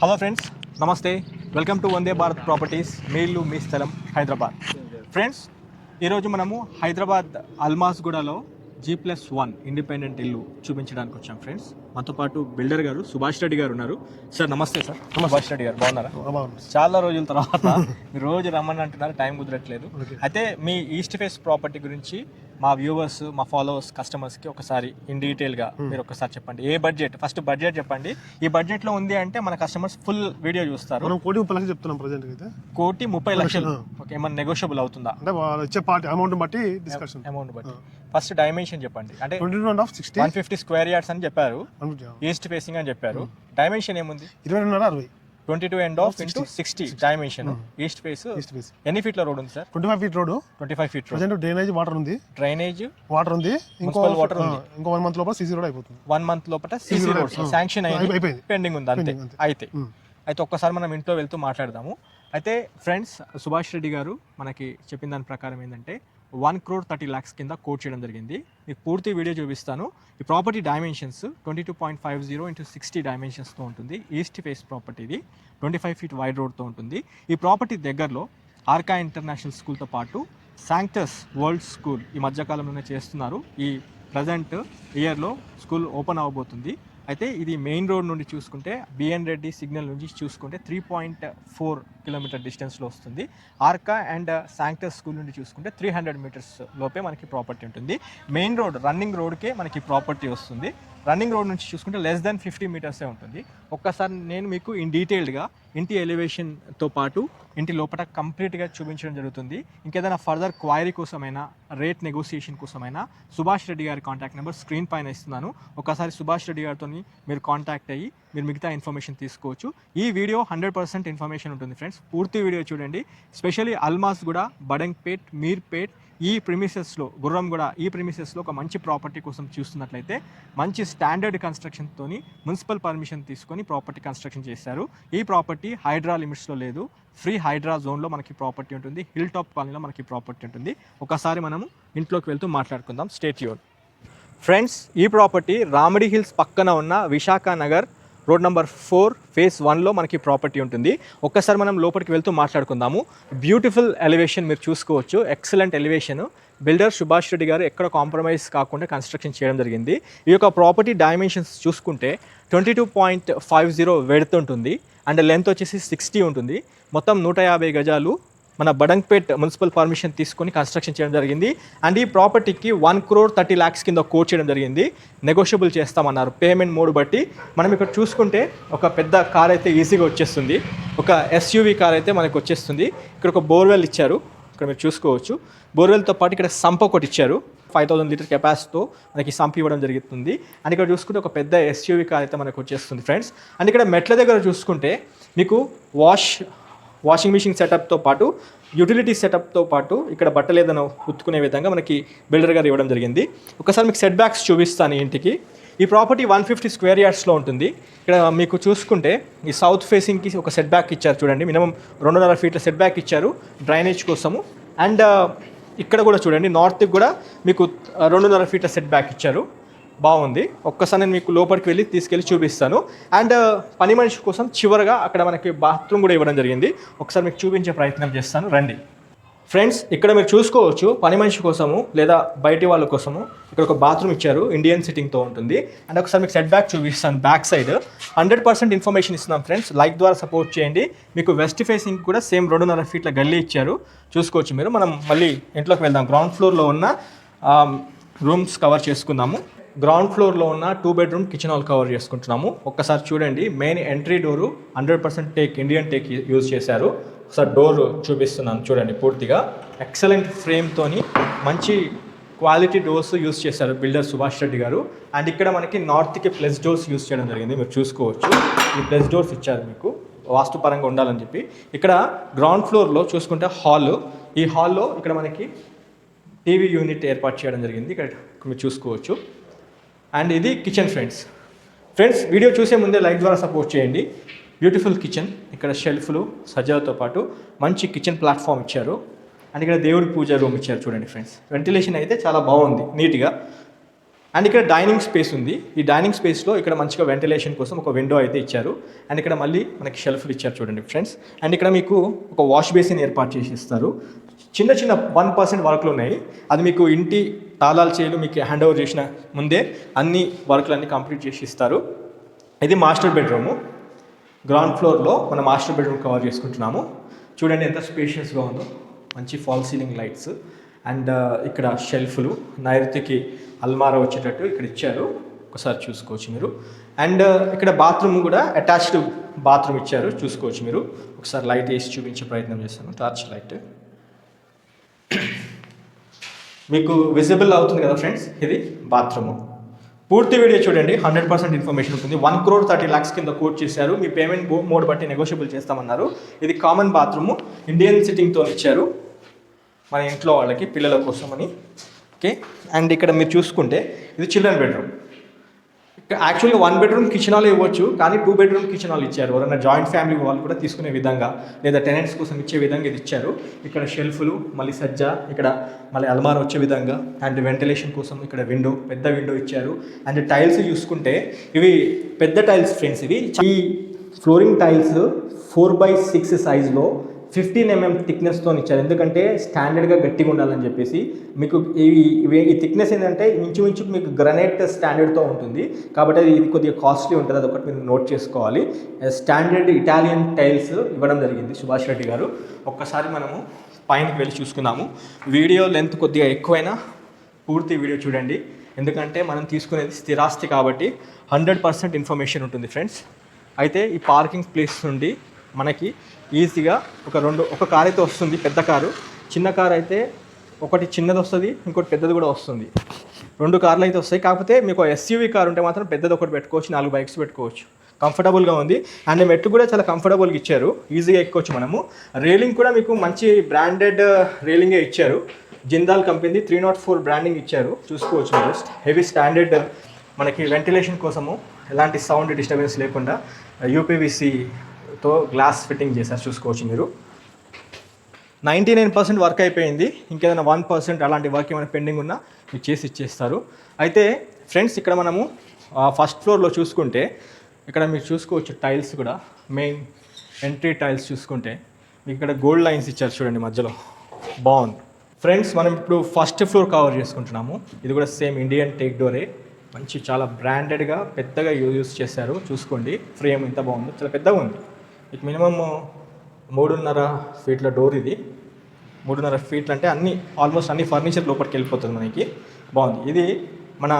Hello friends నమస్తే welcome to Vande Bharat properties మీ ఇల్లు మీ స్థలం హైదరాబాద్ ఫ్రెండ్స్ ఈరోజు మనము హైదరాబాద్ అల్మాస్గూడలో జీ ప్లస్ వన్ ఇండిపెండెంట్ ఇల్లు చూపించడానికి వచ్చాం ఫ్రెండ్స్ మనతో పాటు బిల్డర్ గారు సుభాష్ రెడ్డి గారు ఉన్నారు. సార్ నమస్తే సార్ సుభాష్ రెడ్డి గారు బాగున్నారా? చాలా రోజుల తర్వాత మీరు రోజు రమ్మని అంటున్నారు టైం కుదరట్లేదు. అయితే మీ ఈస్ట్ ఫేస్ ప్రాపర్టీ గురించి మా వ్యూవర్స్ మా ఫాలోవర్స్ కస్టమర్స్కి ఒకసారి ఇన్ డీటెయిల్గా మీరు ఒకసారి చెప్పండి. ఏ బడ్జెట్ ఫస్ట్ బడ్జెట్ చెప్పండి. ఈ బడ్జెట్లో ఉంది అంటే మన కస్టమర్స్ ఫుల్ వీడియో చూస్తారు. మనం కోటి ముప్పై లక్షలు చెప్తున్నాం ప్రజెంట్ అయితే. కోటి ముప్పై లక్షలు. ఓకే ఏమన్నా నెగోషియబుల్ అవుతుందా? అంటే వాళ్ళు వచ్చే పార్టీ అమౌంట్ బట్టి డిస్కషన్ అమౌంట్ బట్టి. ఫస్ట్ డైమెన్షన్ చెప్పండి. అంటే వన్ ఫిఫ్టీ స్క్వేర్ యార్డ్స్ అని చెప్పారు. ఈస్ట్ ఫేసింగ్ అని చెప్పారు. డైమెన్షన్ ఏముంది? ఇరవై రెండున్నర అరవై. Twenty two and half into sixty dimension. East face east face. ఎన్ని ఫీట్ల రోడ్ ఉంది sir? Twenty five feet road. Twenty five feet road. Drainage water ఉంది. డ్రైనేజ్ వాటర్ ఉంది. ఇంకో water ఉంది. ఇంకో వన్ మంత్ లోపల సీసీ రోడ్ అయిపోతుంది. వన్ మంత్ లోపల సీసీ రోడ్స్ శాంక్షన్ అయిపోయింది. పెండింగ్ ఉంది అంతే. అయితే ఉమ్. అయితే ఒక్కసారి మనం ఇంట్లో వెళ్తూ మాట్లాడదాము. అయితే ఫ్రెండ్స్ సుభాష్ రెడ్డి గారు మనకి చెప్పిన దాని ప్రకారం ఏంటంటే వన్ క్రోర్ థర్టీ ల్యాక్స్ కింద కోట్ చేయడం జరిగింది. మీకు పూర్తి వీడియో చూపిస్తాను. ఈ property dimensions twenty two point five zero into sixty డైమెన్షన్స్తో ఉంటుంది. ఈస్ట్ ఫేస్ ప్రాపర్టీ ఇది. ట్వంటీ ఫైవ్ ఫీట్ వైడ్ రోడ్తో ఉంటుంది. ఈ ప్రాపర్టీ దగ్గరలో ఆర్కా ఇంటర్నేషనల్ స్కూల్తో పాటు శాంక్టస్ వరల్డ్ స్కూల్ ఈ మధ్యకాలంలోనే చేస్తున్నారు. ఈ ప్రజెంట్ ఇయర్లో స్కూల్ ఓపెన్ అవ్వబోతుంది అయితే ఇది మెయిన్ రోడ్ నుండి చూసుకుంటే బిఎన్ రెడ్డి సిగ్నల్ నుంచి చూసుకుంటే త్రీ పాయింట్ ఫోర్ కిలోమీటర్ డిస్టెన్స్లో వస్తుంది. ఆర్కా అండ్ శాంక్టస్ స్కూల్ నుండి చూసుకుంటే త్రీ హండ్రెడ్ మీటర్స్ లోపే మనకి ప్రాపర్టీ ఉంటుంది. మెయిన్ రోడ్ రన్నింగ్ రోడ్కే మనకి ప్రాపర్టీ వస్తుంది. రన్నింగ్ రోడ్ నుంచి చూసుకుంటే లెస్ దాన్ ఫిఫ్టీ మీటర్సే ఉంటుంది. ఒక్కసారి నేను మీకు ఇన్ డీటెయిల్డ్గా ఇంటి ఎలివేషన్తో పాటు ఇంటి లోపల కంప్లీట్గా చూపించడం జరుగుతుంది. ఇంకేదైనా ఫర్దర్ క్వైరీ కోసమైనా రేట్ నెగోసియేషన్ కోసమైనా సుభాష్ రెడ్డి గారి కాంటాక్ట్ నెంబర్ స్క్రీన్ పైన ఇస్తున్నాను. ఒకసారి సుభాష్ రెడ్డి గారితో మీరు కాంటాక్ట్ అయ్యి మీరు మిగతా ఇన్ఫర్మేషన్ తీసుకోవచ్చు. ఈ వీడియో హండ్రెడ్ పర్సెంట్ ఇన్ఫర్మేషన్ ఉంటుంది ఫ్రెండ్స్. పూర్తి వీడియో చూడండి. స్పెషల్లీ అల్మాస్ కూడా బడంగ్పేట్ మీర్పేట్ ఈ ప్రిమిసెస్లో గుర్రం కూడా ఈ ప్రిమిసెస్లో ఒక మంచి ప్రాపర్టీ కోసం చూస్తున్నట్లయితే మంచి స్టాండర్డ్ కన్స్ట్రక్షన్తోని మున్సిపల్ పర్మిషన్ తీసుకొని ప్రాపర్టీ కన్స్ట్రక్షన్ చేశారు. ఈ ప్రాపర్టీ హైడ్రా లిమిట్స్లో లేదు. ఫ్రీ హైడ్రా జోన్లో మనకి ప్రాపర్టీ ఉంటుంది. హిల్ టాప్ కాలనీలో మనకి ప్రాపర్టీ ఉంటుంది. ఒకసారి మనము ఇంట్లోకి వెళ్తూ మాట్లాడుకుందాం. స్టేట్ యూన్. ఫ్రెండ్స్ ఈ ప్రాపర్టీ రామడి హిల్స్ పక్కన ఉన్న Vishakha Nagar road number four phase వన్లో మనకి ప్రాపర్టీ ఉంటుంది. ఒక్కసారి మనం లోపలికి వెళ్తూ మాట్లాడుకుందాము. బ్యూటిఫుల్ ఎలివేషన్ మీరు చూసుకోవచ్చు. Excellent elevation builder Subhash Reddy garu ఎక్కడ కాంప్రమైజ్ కాకుండా కన్స్ట్రక్షన్ చేయడం జరిగింది. ఈ యొక్క ప్రాపర్టీ డైమెన్షన్స్ చూసుకుంటే twenty two point five zero width ఉంటుంది. అండ్ లెంత్ వచ్చేసి సిక్స్టీ ఉంటుంది. మొత్తం నూట యాభై గజాలు మన బడంగ్పేట్ మున్సిపల్ పర్మిషన్ తీసుకొని కన్స్ట్రక్షన్ చేయడం జరిగింది. అండ్ ఈ ప్రాపర్టీకి వన్ క్రోర్ థర్టీ ల్యాక్స్ కింద కోట్ చేయడం జరిగింది. నెగోషియబుల్ చేస్తామన్నారు. పేమెంట్ మోడ్ బట్టి మనం ఇక్కడ చూసుకుంటే ఒక పెద్ద కార్ అయితే ఈజీగా వచ్చేస్తుంది. ఒక ఎస్యూవీ కార్ అయితే మనకు వచ్చేస్తుంది. ఇక్కడ ఒక బోర్వెల్ ఇచ్చారు. ఇక్కడ మీరు చూసుకోవచ్చు. బోర్వెల్తో పాటు ఇక్కడ సంప్ ఒకటి ఇచ్చారు. ఫైవ్ థౌసండ్ లీటర్ కెపాసిటీతో మనకి సంప్ ఇవ్వడం జరుగుతుంది. అండ్ ఇక్కడ చూసుకుంటే ఒక పెద్ద ఎస్యూవీ కార్ అయితే మనకు వచ్చేస్తుంది ఫ్రెండ్స్. అండ్ ఇక్కడ మెట్ల దగ్గర చూసుకుంటే మీకు వాష్ వాషింగ్ మిషన్ సెటప్తో పాటు యూటిలిటీ సెటప్తో పాటు ఇక్కడ బట్టలు ఏదైనా ఉత్తుకునే విధంగా మనకి బిల్డర్ గారు ఇవ్వడం జరిగింది. ఒకసారి మీకు సెట్ బ్యాక్స్ చూపిస్తాను ఇంటికి. ఈ ప్రాపర్టీ వన్ ఫిఫ్టీ స్క్వేర్ యార్డ్స్లో ఉంటుంది. ఇక్కడ మీకు చూసుకుంటే ఈ సౌత్ ఫేసింగ్కి ఒక సెట్ బ్యాక్ ఇచ్చారు చూడండి. మినిమం రెండున్నర ఫీట్ల సెట్ బ్యాక్ ఇచ్చారు డ్రైనేజ్ కోసము. అండ్ ఇక్కడ కూడా చూడండి నార్త్కి కూడా మీకు రెండున్నర ఫీట్ల సెట్ బ్యాక్ ఇచ్చారు. బాగుంది. ఒక్కసారి నేను మీకు లోపలికి వెళ్ళి తీసుకెళ్ళి చూపిస్తాను. అండ్ పని మనిషి కోసం చివరగా అక్కడ మనకి బాత్రూమ్ కూడా ఇవ్వడం జరిగింది. ఒకసారి మీకు చూపించే ప్రయత్నం చేస్తాను. రండి. ఫ్రెండ్స్ ఇక్కడ మీరు చూసుకోవచ్చు పని మనిషి కోసము లేదా బయటి వాళ్ళ కోసము ఇక్కడ ఒక బాత్రూమ్ ఇచ్చారు. ఇండియన్ సిట్టింగ్తో ఉంటుంది. అండ్ ఒకసారి మీకు సెట్ బ్యాక్ చూపిస్తాను back side. Hundred percent information ఇస్తున్నాం ఫ్రెండ్స్. లైక్ ద్వారా సపోర్ట్ చేయండి. మీకు వెస్ట్ ఫేసింగ్ కూడా సేమ్ రెండున్నర ఫీట్ల గల్లీ ఇచ్చారు. చూసుకోవచ్చు మీరు. మనం మళ్ళీ ఇంట్లోకి వెళ్దాం. గ్రౌండ్ ఫ్లోర్లో ఉన్న రూమ్స్ కవర్ చేసుకుందాము. గ్రౌండ్ ఫ్లోర్లో ఉన్న two bedroom kitchen hall cover చేసుకుంటున్నాము. ఒక్కసారి చూడండి main entry door hundred percent teak Indian teak use చేశారు. ఒకసారి డోర్ చూపిస్తున్నాను చూడండి పూర్తిగా. ఎక్సలెంట్ ఫ్రేమ్తోని మంచి క్వాలిటీ డోర్స్ యూస్ చేశారు బిల్డర్ సుభాష్ రెడ్డి గారు. అండ్ ఇక్కడ మనకి నార్త్కి ప్లస్ డోర్స్ యూస్ చేయడం జరిగింది. మీరు చూసుకోవచ్చు. ఈ ప్లస్ డోర్స్ ఇచ్చారు మీకు. వాస్తుపరంగా ఉండాలని చెప్పి. ఇక్కడ గ్రౌండ్ ఫ్లోర్లో చూసుకుంటే హాల్ ఈ హాల్లో ఇక్కడ మనకి టీవీ యూనిట్ ఏర్పాటు చేయడం జరిగింది. ఇక్కడ మీరు చూసుకోవచ్చు. అండ్ ఇది కిచెన్ ఫ్రెండ్స్. ఫ్రెండ్స్ వీడియో చూసే ముందే లైక్ ద్వారా సపోర్ట్ చేయండి. Beautiful kitchen. ఇక్కడ షెల్ఫ్లు సజాలతో పాటు మంచి కిచెన్ ప్లాట్ఫామ్ ఇచ్చారు. అండ్ ఇక్కడ దేవుడి పూజ రూమ్ ఇచ్చారు చూడండి ఫ్రెండ్స్. వెంటిలేషన్ అయితే చాలా బాగుంది నీట్గా. అండ్ ఇక్కడ డైనింగ్ స్పేస్ ఉంది. ఈ డైనింగ్ స్పేస్లో ఇక్కడ మంచిగా వెంటిలేషన్ కోసం ఒక విండో అయితే ఇచ్చారు. అండ్ ఇక్కడ మళ్ళీ మనకి షెల్ఫ్లు ఇచ్చారు చూడండి ఫ్రెండ్స్. అండ్ ఇక్కడ మీకు ఒక వాష్ బేసిన్ ఏర్పాటు చేసి ఇస్తారు. చిన్న చిన్న వన్ పర్సెంట్ వర్క్లు ఉన్నాయి. అది మీకు ఇంటి తాళాలు చేయలు మీకు హ్యాండ్ ఓవర్ చేసిన ముందే అన్ని వర్క్లు అన్ని కంప్లీట్ చేసి ఇస్తారు. ఇది మాస్టర్ బెడ్రూము. గ్రౌండ్ ఫ్లోర్లో మన మాస్టర్ బెడ్రూమ్ కవర్ చేసుకుంటున్నాము. చూడండి ఎంత స్పేషియస్గా ఉందో. మంచి ఫాల్ సీలింగ్ లైట్స్. అండ్ ఇక్కడ షెల్ఫ్లు. నైరుతికి అల్మారా వచ్చేటట్టు ఇక్కడ ఇచ్చారు. ఒకసారి చూసుకోవచ్చు మీరు. అండ్ ఇక్కడ బాత్రూమ్ కూడా అటాచ్డ్ బాత్రూమ్ ఇచ్చారు. చూసుకోవచ్చు మీరు. ఒకసారి లైట్ వేసి చూపించే ప్రయత్నం చేస్తాను. Torch light. మీకు విజిబుల్ అవుతుంది కదా ఫ్రెండ్స్ ఇది బాత్రూము పూర్తి వీడియో చూడండి. హండ్రెడ్ పర్సెంట్ ఇన్ఫర్మేషన్ ఉంటుంది. వన్ క్రోర్ థర్టీ ల్యాక్స్ కింద కోట్ చేశారు. మీ పేమెంట్ మోడ్ బట్టి నెగోషియబుల్ చేస్తామన్నారు. ఇది కామన్ బాత్రూమ్ ఇండియన్ సిట్టింగ్తో ఇచ్చారు. మన ఇంట్లో వాళ్ళకి పిల్లల కోసం అని ఓకే అండ్ ఇక్కడ మీరు చూసుకుంటే ఇది చిల్డ్రన్ బెడ్రూమ్ యాక్చువల్గా వన్ బెడ్రూమ్ కిచెన్ హాల్ ఇవ్వచ్చు కానీ టూ బెడ్రూమ్ కిచెన్ హాల్ ఇచ్చారు. ఎవరైనా జాయింట్ ఫ్యామిలీ వాళ్ళు కూడా తీసుకునే విధంగా లేదా టెనెంట్స్ కోసం ఇచ్చే విధంగా ఇది ఇచ్చారు. ఇక్కడ షెల్ఫ్లు మళ్ళీ సజ్జ ఇక్కడ మళ్ళీ అల్మార్ వచ్చే విధంగా అండ్ వెంటిలేషన్ కోసం ఇక్కడ విండో పెద్ద విండో ఇచ్చారు. అండ్ టైల్స్ చూసుకుంటే ఇవి పెద్ద టైల్స్ ఫ్రెండ్స్ ఇవి ఈ flooring tiles four by six సైజ్లో ఫిఫ్టీన్ ఎంఎం థిక్నెస్తో ఇచ్చారు. ఎందుకంటే స్టాండర్డ్గా గట్టిగా ఉండాలని చెప్పేసి మీకు ఇవి ఈ థిక్నెస్ ఏంటంటే ఇంచుమించు మీకు గ్రనైట్ స్టాండర్డ్తో ఉంటుంది. కాబట్టి అది ఇది కొద్దిగా కాస్ట్లీ ఉంటుంది. అది ఒకటి మీరు నోట్ చేసుకోవాలి. స్టాండర్డ్ ఇటాలియన్ టైల్స్ ఇవ్వడం జరిగింది సుభాష్ రెడ్డి గారు. ఒక్కసారి మనము పైనకి వెళ్ళి చూసుకున్నాము వీడియో లెంత్ కొద్దిగా ఎక్కువైనా పూర్తి వీడియో చూడండి. ఎందుకంటే మనం తీసుకునేది స్థిరాస్తి కాబట్టి హండ్రెడ్ పర్సెంట్ ఇన్ఫర్మేషన్ ఉంటుంది ఫ్రెండ్స్ అయితే ఈ పార్కింగ్ ప్లేస్ నుండి మనకి ఈజీగా ఒక రెండు ఒక కార్ అయితే వస్తుంది పెద్ద కారు. చిన్న కార్ అయితే ఒకటి చిన్నది వస్తుంది ఇంకోటి పెద్దది కూడా వస్తుంది. రెండు కార్లు అయితే వస్తాయి. కాకపోతే మీకు ఎస్యూవీ కార్ ఉంటే మాత్రం పెద్దది ఒకటి పెట్టుకోవచ్చు నాలుగు బైక్స్ పెట్టుకోవచ్చు. కంఫర్టబుల్గా ఉంది. అండ్ మెట్లు కూడా చాలా కంఫర్టబుల్గా ఇచ్చారు. ఈజీగా ఎక్కొచ్చు మనము. రైలింగ్ కూడా మీకు మంచి బ్రాండెడ్ రైలింగే uh, ఇచ్చారు. Jindal company three nought four branding ఇచ్చారు. చూసుకోవచ్చు మీరు. హెవీ స్టాండర్డ్ uh, మనకి వెంటిలేషన్ కోసము ఎలాంటి సౌండ్ డిస్టర్బెన్స్ లేకుండా uh, యూపీవీసీ తో గ్లాస్ ఫిట్టింగ్ చేశారు. చూసుకోవచ్చు మీరు. నైంటీ నైన్ పర్సెంట్ వర్క్ అయిపోయింది. ఇంకేదైనా వన్ పర్సెంట్ అలాంటి వర్క్ ఏమైనా పెండింగ్ ఉన్నా మీకు చేసి ఇచ్చేస్తారు. అయితే ఫ్రెండ్స్ ఇక్కడ మనము ఫస్ట్ ఫ్లోర్లో చూసుకుంటే ఇక్కడ మీరు చూసుకోవచ్చు టైల్స్ కూడా. మెయిన్ ఎంట్రీ టైల్స్ చూసుకుంటే మీకు ఇక్కడ గోల్డ్ లైన్స్ ఇచ్చారు చూడండి మధ్యలో. బాగుంది. ఫ్రెండ్స్ మనం ఇప్పుడు ఫస్ట్ ఫ్లోర్ కవర్ చేసుకుంటున్నాము. ఇది కూడా సేమ్ ఇండియన్ టేక్ డోరే మంచి చాలా బ్రాండెడ్గా పెద్దగా యూజ్ చేశారు. చూసుకోండి. ఫ్రేమ్ ఎంత బాగుందో. చాలా పెద్దగా ఉంది. మీకు మినిమమ్ uh, మూడున్నర ఫీట్ల డోర్ ఇది. మూడున్నర ఫీట్లు అంటే అన్ని ఆల్మోస్ట్ అన్ని ఫర్నిచర్ లోపలికి వెళ్ళిపోతుంది మనకి. బాగుంది. ఇది మన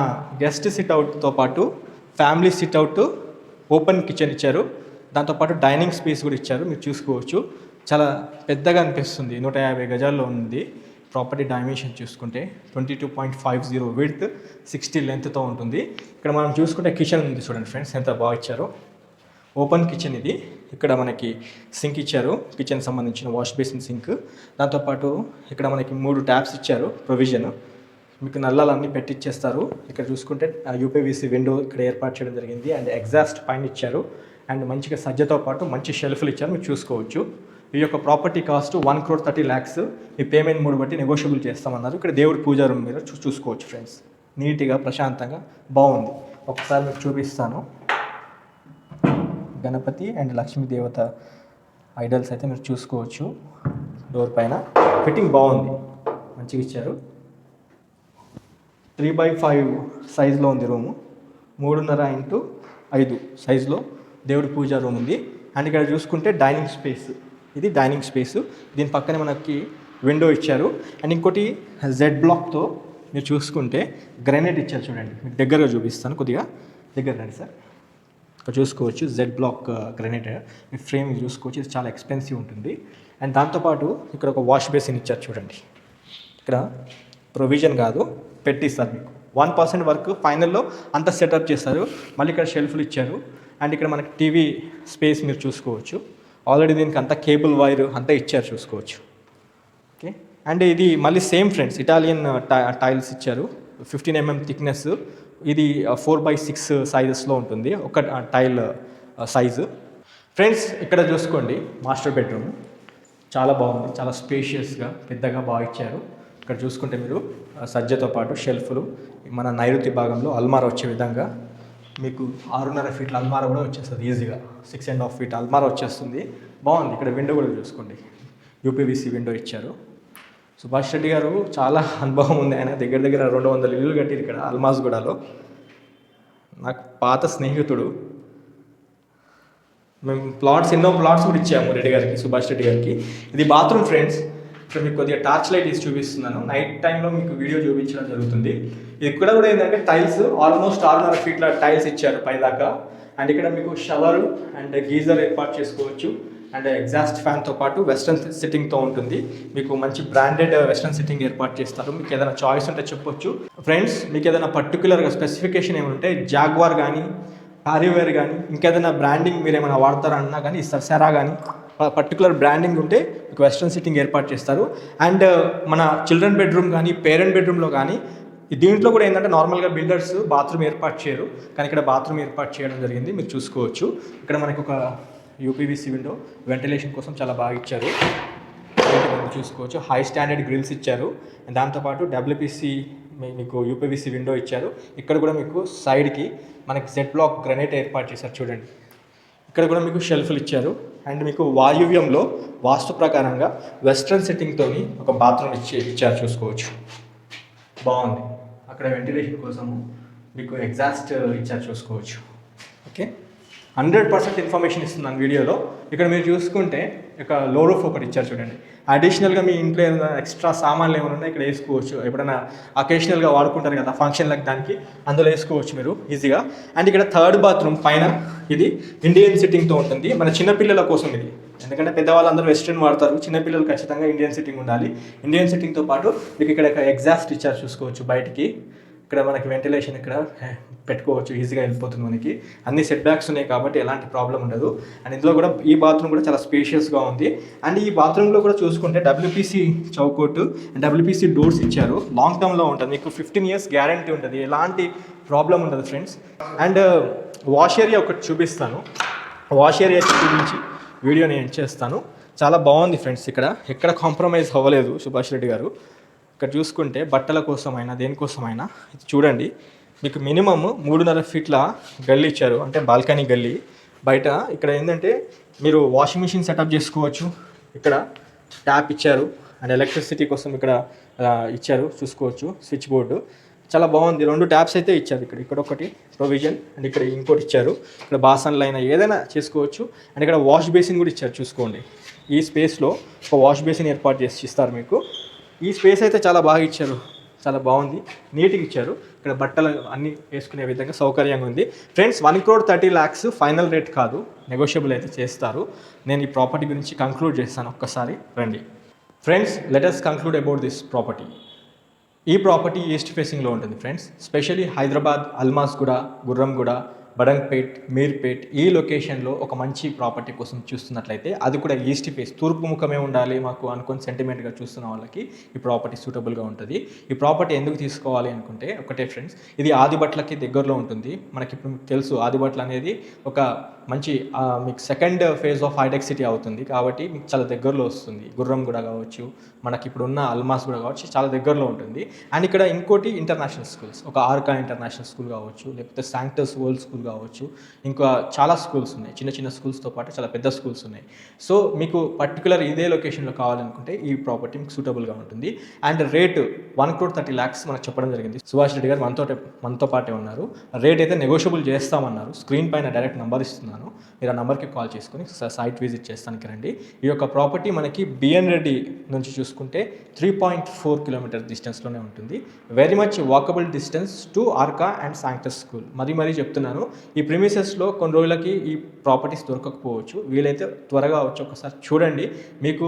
గెస్ట్ సిట్ అవుట్తో పాటు family sit out open kitchen ఇచ్చారు. దాంతోపాటు డైనింగ్ స్పేస్ కూడా ఇచ్చారు. మీరు చూసుకోవచ్చు. చాలా పెద్దగా అనిపిస్తుంది. నూట యాభై గజాల్లో ఉంది. ప్రాపర్టీ డైమెన్షన్ చూసుకుంటే twenty two point five zero width sixty లెంత్తో ఉంటుంది. ఇక్కడ మనం చూసుకుంటే కిచెన్ ఉంది చూడండి ఫ్రెండ్స్ ఎంత బాగా ఇచ్చారో. ఓపెన్ కిచెన్ ఇది. ఇక్కడ మనకి సింక్ ఇచ్చారు. కిచెన్ సంబంధించిన వాష్ బేసిన్ సింక్. దాంతోపాటు ఇక్కడ మనకి మూడు ట్యాప్స్ ఇచ్చారు ప్రొవిజన్. మీకు నల్లాలన్నీ పెట్టిచ్చేస్తారు. ఇక్కడ చూసుకుంటే యూపీవీసీ విండో ఇక్కడ ఏర్పాటు చేయడం జరిగింది. అండ్ ఎగ్జాస్ట్ పైన ఇచ్చారు. అండ్ మంచిగా సజ్జతో పాటు మంచి షెల్ఫ్లు ఇచ్చారు. మీరు చూసుకోవచ్చు. ఈ యొక్క property cost one crore thirty lakhs. ఈ పేమెంట్ మూడు బట్టి నెగోషియబుల్ చేస్తామన్నారు. ఇక్కడ దేవుడి పూజా రూమ్ మీరు చూసుకోవచ్చు ఫ్రెండ్స్. నీట్గా ప్రశాంతంగా బాగుంది. ఒకసారి మీకు చూపిస్తాను. గణపతి అండ్ లక్ష్మీ దేవత ఐడల్స్ అయితే మీరు చూసుకోవచ్చు. డోర్ పైన ఫిట్టింగ్ బాగుంది. మంచిగా ఇచ్చారు. త్రీ బై ఫైవ్ సైజులో ఉంది రూము. మూడున్నర ఇంటూ ఐదు సైజులో దేవుడి పూజ రూమ్ ఉంది. అండ్ ఇక్కడ చూసుకుంటే డైనింగ్ స్పేస్. ఇది డైనింగ్ స్పేస్. దీని పక్కనే మనకి విండో ఇచ్చారు. అండ్ ఇంకోటి జెడ్ బ్లాక్తో మీరు చూసుకుంటే గ్రానైట్ ఇచ్చారు చూడండి. మీకు దగ్గరగా చూపిస్తాను కొద్దిగా. దగ్గర రండి సార్. ఇక్కడ చూసుకోవచ్చు జెడ్ బ్లాక్ గ్రానైట్ మీ ఫ్రేమ్ చూసుకోవచ్చు ఇది చాలా ఎక్స్పెన్సివ్ ఉంటుంది. అండ్ దాంతోపాటు ఇక్కడ ఒక వాష్ బేసిన్ ఇచ్చారు చూడండి. ఇక్కడ ప్రొవిజన్ కాదు పెట్టిస్తారు మీకు. వన్ పర్సెంట్ వర్క్ ఫైనల్లో అంతా సెటప్ చేస్తారు. మళ్ళీ ఇక్కడ షెల్ఫ్లు ఇచ్చారు. అండ్ ఇక్కడ మనకి టీవీ స్పేస్ మీరు చూసుకోవచ్చు. ఆల్రెడీ దీనికి అంత కేబుల్ వైర్ అంతా ఇచ్చారు చూసుకోవచ్చు. ఓకే? అండ్ ఇది మళ్ళీ same friends Italian uh, tiles ఇచ్చారు. Fifteen mm thickness. ఇది ఫోర్ బై సిక్స్ సైజెస్లో ఉంటుంది. ఒక టైల్ సైజు ఫ్రెండ్స్ ఇక్కడ చూసుకోండి మాస్టర్ బెడ్రూమ్ చాలా బాగుంది చాలా స్పేషియస్గా పెద్దగా బాగా ఇచ్చారు. ఇక్కడ చూసుకుంటే మీరు సజ్జతో పాటు షెల్ఫ్లు మన నైరుతి భాగంలో అల్మార వచ్చే విధంగా మీకు ఆరున్నర ఫీట్ల అల్మారా కూడా వచ్చేస్తుంది ఈజీగా సిక్స్ అండ్ హాఫ్ ఫీట్ అల్మారా వచ్చేస్తుంది. బాగుంది ఇక్కడ విండో కూడా చూసుకోండి. యూపీవీసీ విండో ఇచ్చారు. సుభాష్ రెడ్డి గారు చాలా అనుభవం ఉంది. ఆయన దగ్గర దగ్గర రెండు వందల ఇల్లు కట్టారు ఇక్కడ అల్మాజ్గూడలో. నాకు పాత స్నేహితుడు. మేము ప్లాట్స్ ఎన్నో ప్లాట్స్ కూడా ఇచ్చాము రెడ్డి గారికి సుభాష్ రెడ్డి గారికి. ఇది బాత్రూమ్ ఫ్రెండ్స్. ఇక్కడ మీకు కొద్దిగా టార్చ్ లైట్ తీసి చూపిస్తున్నాను. నైట్ టైంలో మీకు వీడియో చూపించడం జరుగుతుంది. ఇది ఇక్కడ కూడా ఏంటంటే టైల్స్ ఆల్మోస్ట్ ఆరున్నర ఫీట్ల టైల్స్ ఇచ్చారు పైదాకా. అండ్ ఇక్కడ మీకు షవర్ అండ్ గీజర్ ఏర్పాటు చేసుకోవచ్చు. అండ్ ఎగ్జాస్ట్ ఫ్యాన్తో పాటు వెస్ట్రన్ సిట్టింగ్తో ఉంటుంది. మీకు మంచి బ్రాండెడ్ వెస్ట్రన్ సిట్టింగ్ ఏర్పాటు చేస్తారు. మీకు ఏదైనా చాయిస్ ఉంటే చెప్పొచ్చు. ఫ్రెండ్స్ మీకు ఏదైనా పర్టికులర్గా స్పెసిఫికేషన్ ఏమంటే జాగ్వార్ కానీ హారీవేర్ కానీ ఇంకేదైనా బ్రాండింగ్ మీరు ఏమైనా వాడతారన్నా కానీ ఇస్తారు సెరా కానీ పర్టికులర్ బ్రాండింగ్ ఉంటే మీకు వెస్ట్రన్ సిట్టింగ్ ఏర్పాటు చేస్తారు. అండ్ మన చిల్డ్రన్ బెడ్రూమ్ కానీ పేరెంట్ బెడ్రూమ్లో కానీ దీంట్లో కూడా ఏంటంటే నార్మల్గా బిల్డర్స్ బాత్రూమ్ ఏర్పాటు చేయరు. కానీ ఇక్కడ బాత్రూమ్ ఏర్పాటు చేయడం జరిగింది. మీరు చూసుకోవచ్చు. ఇక్కడ మనకు ఒక యూపీవీసీ విండో వెంటిలేషన్ కోసం చాలా బాగా ఇచ్చారు. చూసుకోవచ్చు? హై స్టాండర్డ్ గ్రిల్స్ ఇచ్చారు. దాంతోపాటు డబ్ల్యూపీసీ మీకు యూపీవీసీ విండో ఇచ్చారు. ఇక్కడ కూడా మీకు సైడ్కి మనకి జెడ్ బ్లాక్ గ్రనైట్ ఏర్పాటు చేశారు చూడండి. ఇక్కడ కూడా మీకు షెల్ఫ్లు ఇచ్చారు. అండ్ మీకు వాయువ్యంలో వాస్తు ప్రకారంగా వెస్ట్రన్ సెట్టింగ్తో ఒక బాత్రూమ్ ఇచ్చి ఇచ్చారు చూసుకోవచ్చు. బాగుంది. అక్కడ వెంటిలేషన్ కోసము మీకు ఎగ్జాస్ట్ ఇచ్చారు చూసుకోవచ్చు. ఓకే హండ్రెడ్ పర్సెంట్ ఇన్ఫర్మేషన్ ఇస్తున్నాను వీడియోలో. ఇక్కడ మీరు చూసుకుంటే ఇక లో రూఫ్ ఒకటి ఇచ్చారు చూడండి. అడిషనల్గా మీ ఇంట్లో ఏమైనా ఎక్స్ట్రా సామాన్లు ఏమైనా ఉన్నాయి ఇక్కడ వేసుకోవచ్చు. ఎప్పుడైనా అకేషనల్గా వాడుకుంటారు కదా ఫంక్షన్లకు దానికి అందులో వేసుకోవచ్చు మీరు ఈజీగా అండ్ ఇక్కడ థర్డ్ బాత్రూమ్ పైన ఇది ఇండియన్ సిట్టింగ్తో ఉంటుంది. మన చిన్నపిల్లల కోసం ఇది. ఎందుకంటే పెద్దవాళ్ళందరూ వెస్ట్రన్ వాడతారు. చిన్నపిల్లలు ఖచ్చితంగా ఇండియన్ సిట్టింగ్ ఉండాలి. ఇండియన్ సిట్టింగ్తో పాటు మీకు ఇక్కడ ఎగ్జాస్ట్ ఇచ్చారు చూసుకోవచ్చు బయటికి. ఇక్కడ మనకి వెంటిలేషన్ ఇక్కడ. పెట్టుకోవచ్చు ఈజీగా వెళ్ళిపోతుంది మనకి. అన్ని సెట్ బ్యాక్స్ ఉన్నాయి కాబట్టి ఎలాంటి ప్రాబ్లం ఉండదు. అండ్ ఇందులో కూడా ఈ బాత్రూమ్ కూడా చాలా స్పేషియస్గా ఉంది. అండ్ ఈ బాత్రూంలో కూడా చూసుకుంటే డబ్ల్యూపీసీ చౌకోట్ అండ్ డబ్ల్యూపీసీ డోర్స్ ఇచ్చారు. లాంగ్ టర్మ్లో ఉంటుంది. మీకు ఫిఫ్టీన్ ఇయర్స్ గ్యారంటీ ఉంటుంది. ఎలాంటి ప్రాబ్లం ఉండదు ఫ్రెండ్స్ అండ్ వాష్ ఏరియా ఒకటి చూపిస్తాను. వాష్ ఏరియా చూపించి వీడియో నేను చేస్తాను. చాలా బాగుంది ఫ్రెండ్స్ ఇక్కడ. ఎక్కడ కాంప్రమైజ్ అవ్వలేదు సుభాష్ రెడ్డి గారు. ఇక్కడ చూసుకుంటే బట్టల కోసమైనా దేనికోసమైనా ఇది చూడండి. మీకు మినిమమ్ మూడున్నర ఫీట్ల గల్లీ ఇచ్చారు. అంటే బాల్కనీ గల్లీ. బయట ఇక్కడ ఏంటంటే మీరు వాషింగ్ మిషన్ సెటప్ చేసుకోవచ్చు. ఇక్కడ ట్యాప్ ఇచ్చారు. అండ్ ఎలక్ట్రిసిటీ కోసం ఇక్కడ ఇచ్చారు. చూసుకోవచ్చు. Switch board. చాలా బాగుంది. రెండు ట్యాప్స్ అయితే ఇచ్చారు ఇక్కడ. ఇక్కడ ఒకటి ప్రొవిజన్ అండ్ ఇక్కడ ఇంకోటి ఇచ్చారు. ఇక్కడ బాసన్లు అయినా ఏదైనా చేసుకోవచ్చు. అండ్ ఇక్కడ వాష్ బేసిన్ కూడా ఇచ్చారు. చూసుకోండి. ఈ స్పేస్లో ఒక వాష్ బేసిన్ ఏర్పాటు చేసి ఇస్తారు మీకు. ఈ స్పేస్ అయితే చాలా బాగా ఇచ్చారు. చాలా బాగుంది. నీట్గా ఇచ్చారు. ఇక్కడ బట్టలు అన్నీ వేసుకునే విధంగా సౌకర్యంగా ఉంది. Friends one crore thirty lakhs final rate కాదు. నెగోషియబుల్ అయితే చేస్తారు. నేను ఈ ప్రాపర్టీ గురించి కంక్లూడ్ చేస్తాను ఒక్కసారి. రండి. Friends let us conclude about this property ఈ ప్రాపర్టీ ఈస్ట్ ఫేసింగ్లో ఉంటుంది ఫ్రెండ్స్ స్పెషల్లీ హైదరాబాద్ అల్మాస్గూడ గుర్రంగూడ బడంగ్పేట్ మీర్పేట్ ఈ లొకేషన్లో ఒక మంచి ప్రాపర్టీ కోసం చూస్తున్నట్లయితే అది కూడా ఈస్ట్ ఫేస్. తూర్పు ముఖమే ఉండాలి మాకు అనుకుని సెంటిమెంట్గా చూస్తున్న వాళ్ళకి ఈ ప్రాపర్టీ సూటబుల్గా ఉంటుంది. ఈ ప్రాపర్టీ ఎందుకు తీసుకోవాలి అనుకుంటే ఒకటే ఫ్రెండ్స్ ఇది ఆదిబట్లకి దగ్గరలో ఉంటుంది. మనకి ఇప్పుడు తెలుసు ఆదిబట్ల అనేది ఒక మంచి మీకు second phase of Hitech City అవుతుంది కాబట్టి మీకు చాలా దగ్గరలో వస్తుంది. గుర్రం కూడా కావచ్చు మనకి ఇప్పుడు ఉన్న అల్మాస్ కూడా కావచ్చు చాలా దగ్గరలో ఉంటుంది. అండ్ ఇక్కడ ఇంకోటి ఇంటర్నేషనల్ స్కూల్స్ ఒక ఆర్కా ఇంటర్నేషనల్ స్కూల్ కావచ్చు లేకపోతే శాంక్టస్ వరల్డ్ స్కూల్ కావచ్చు ఇంకా చాలా స్కూల్స్ ఉన్నాయి. చిన్న చిన్న స్కూల్స్తో పాటు చాలా పెద్ద స్కూల్స్ ఉన్నాయి. సో మీకు పర్టికులర్ ఇదే లొకేషన్లో కావాలనుకుంటే ఈ ప్రాపర్టీ మీకు సూటబుల్గా ఉంటుంది. And rate one crore thirty lakhs మనకు చెప్పడం జరిగింది. సుభాష్ రెడ్డి గారు మనతో మనతో పాటే ఉన్నారు. రేట్ అయితే నెగోషియబుల్ చేస్తామన్నారు. స్క్రీన్ పైన డైరెక్ట్ నెంబర్ ఇస్తున్నాను. మీరు ఆ నెంబర్కి కాల్ చేసుకొని సైట్ విజిట్ చేస్తానికి రండి. ఈ యొక్క ప్రాపర్టీ మనకి బిఎన్ రెడ్డి నుంచి చూసుకుంటే త్రీ పాయింట్ ఫోర్ కిలోమీటర్ డిస్టెన్స్లోనే ఉంటుంది. Very much walkable distance to Arka and Sanctus school మరీ మరీ చెప్తున్నాను. ఈ ప్రిమిసెస్లో కొన్ని రోజులకి ఈ ప్రాపర్టీస్ దొరకకపోవచ్చు. వీలైతే త్వరగా వచ్చి ఒకసారి చూడండి. మీకు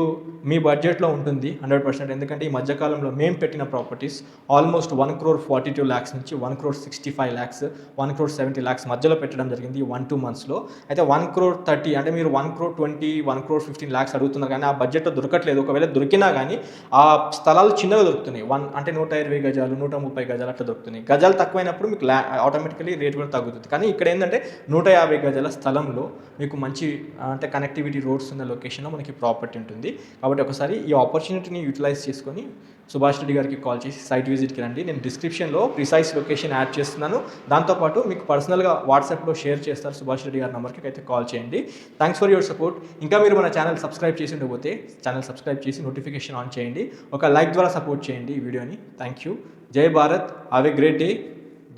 మీ బడ్జెట్లో ఉంటుంది హండ్రెడ్ పర్సెంట్ ఎందుకంటే ఈ మధ్యకాలంలో మేము పెట్టిన properties almost one crore forty two lakhs నుంచి one crore sixty five lakhs one crore seventy lakhs మధ్యలో పెట్టడం జరిగింది వన్ టూ మంత్స్లో అయితే వన్ క్రోర్ థర్టీ అంటే మీరు one crore twenty one crore fifteen lakhs అడుగుతున్నారు కానీ ఆ బడ్జెట్లో దొరకట్లేదు. ఒకవేళ దొరికినా కానీ ఆ స్థలాలు చిన్నగా దొరుకుతున్నాయి. వన్ అంటే నూట ఇరవై గజాలు నూట ముప్పై గజాలు అట్లా దొరుకుతున్నాయి. గజాలు తక్కువైనప్పుడు మీకు ల్యా ఆటోమేటికలీ రేట్ కూడా తగ్గుతుంది. కానీ ఇక్కడ ఏంటంటే నూట యాభై గజల స్థలంలో మీకు మంచి అంటే కనెక్టివిటీ రోడ్స్ ఉన్న లొకేషన్లో మనకి ప్రాపర్టీ ఉంటుంది. కాబట్టి ఒకసారి ఈ ఆపర్చునిటీని యూటిలైజ్ చేసుకొని సుభాష్ రెడ్డి గారికి కాల్ చేసి సైట్ విజిట్కి రండి. నేను డిస్క్రిప్షన్లో ప్రిసైజ్ లొకేషన్ యాడ్ చేస్తున్నాను. దాంతోపాటు మీకు పర్సనల్గా వాట్సాప్లో షేర్ చేస్తారు సుభాష్ రెడ్డి గారి నెంబర్కి అయితే కాల్ చేయండి. థ్యాంక్స్ ఫర్ యువర్ సపోర్ట్ ఇంకా మీరు మన ఛానల్ సబ్స్క్రైబ్ చేసి ఉండకపోతే ఛానల్ సబ్స్క్రైబ్ చేసి నోటిఫికేషన్ ఆన్ చేయండి. ఒక లైక్ ద్వారా సపోర్ట్ చేయండి ఈ వీడియోని. Thank you Jai Bharat. Have a great day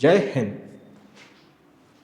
Jai Hind.